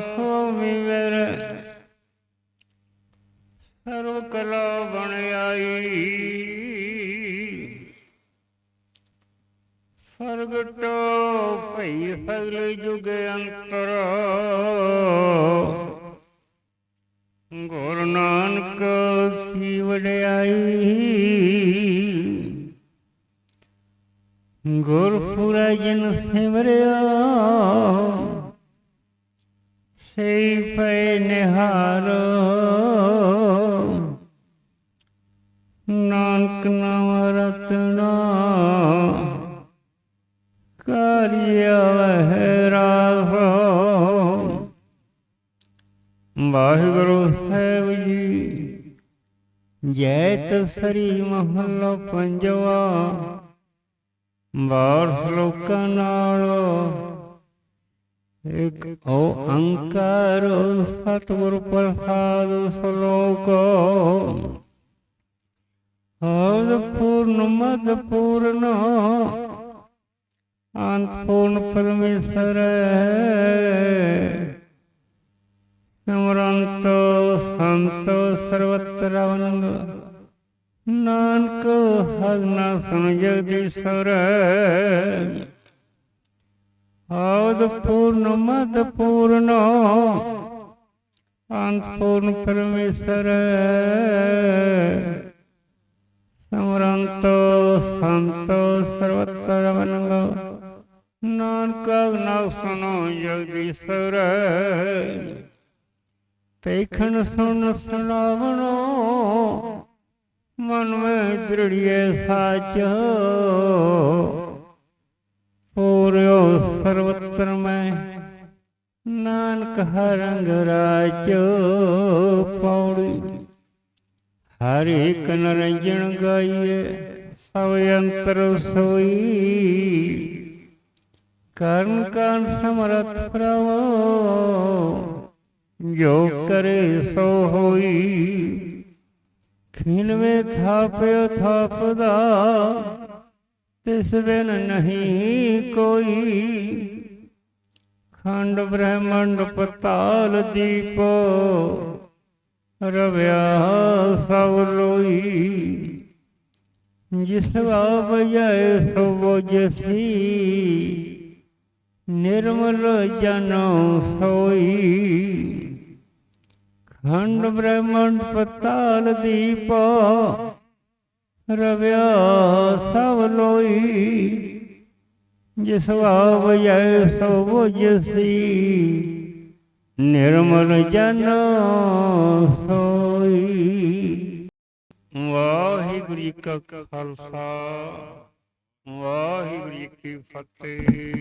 ਹੋ ਵਿਵਰ ਸਰੋ ਕਲਾ ਬਣ ਆਈ। ਫਰਗਟੋ ਭਈ ਸਗਲ ਜੁਗ ਅੰਤਰ। ਗੁਰ ਨਾਨਕ ਸੀ ਵਡਿਆਈ। ਗੁਰ ਪੂਰਾ ਜਨ ਸਿਮਰਿਆ। ਸਈ ਪੈ ਨਿਹਾਰੋ ਨਾਨਕ ਨਾਮ ਰਤਨਾ ਕਾਰਿਆ ਹੈ ਵਾਹਿਗੁਰੂ ਸਾਹਿਬ ਜੀ, ਜੈ ਤਸਰੀ ਮਹੱਲਾ ਪੰਜਵਾ। ਬਾਰ ਲੋਕਾਂ ਨਾਲ ਇਕ ਓੰਕਾਰ ਸਤਿਗੁਰ ਪ੍ਰਸਾਦ ਸ਼ਲੋਕ ਆਦ ਪੂਰਨ ਮਦ ਪੂਰਨ ਅੰਤ ਪੂਰਨ ਪਰਮੇਸ਼ਰ ਸਿਮਰੰਤ ਸੰਤ ਸਰਵਤਰ ਅਵਨੰਦ ਨਾਨਕ ਹਗਨਾ ਸੁਨ ਜਗਦੀਸ਼ਰ ਆਦ ਪੂਰਨ, ਮਦ ਪੂਰਨ, ਅੰਤ ਪੂਰਨ ਪਰਮੇਸ਼ਰ ਸਮਰੰਤ, ਸੰਤ, ਸਰਵਤਰ ਅਵਨੰਦ ਨਾਨਕ ਹਗਨਾ ਸੁਨੋ ਜਗਦੀਸ਼ਰ ਤੇਖਣ ਸੁਣ, ਸੁਣਾਵਣੋ। ਮਨ ਮੈਂ ਦ੍ਰਿੜੀਏ ਸਾਚ। ਪੂਰਿਓ ਸਰਵਤਰ ਮੈਂ। ਨਾਨਕ ਹਰੰਗ ਰਾਜ ਪੌੜੀ ਹਰ ਇੱਕ ਨਰੰਜਨ ਗਾਈਏ, ਸਭ ਅੰਤਰ ਸੋਈ। ਕਰਨ ਕਾਨ ਸਮਰਥ ਪ੍ਰਭੂ ਜੋ ਕਰੇ ਸੋ ਹੋਈ। ਖਿਨਵੇ ਥਾਪਿਓ ਥਾਪਦਾ ਤਿਸ ਬਿਨ ਨਹੀਂ ਕੋਈ। ਖੰਡ ਬ੍ਰਹਮੰਡ ਪਤਾਲ ਦੀਪ ਰਵਿਆ ਸਭ ਲੋਈ ਜਿਸ ਬਾਬ ਜਾਏ ਸੋ ਬੋਜਸੀ ਨਿਰਮਲ ਜਨੋ ਸੋਈ। ਖੰਡ ਬ੍ਰਹਮੰਡ ਪਤਾਲ ਦੀਪ ਰਵਿਆ ਜਿਸ ਭਾਵ ਜੈ ਸੋ ਬੁਝਸੀ ਨਿਰਮਲ ਜਨ ਸੋਈ। ਵਾਹਿਗੁਰੂ ਜੀ ਕਾ ਖਾਲਸਾ, ਵਾਹਿਗੁਰੂ ਜੀ ਕੀ ਫਤਿਹ।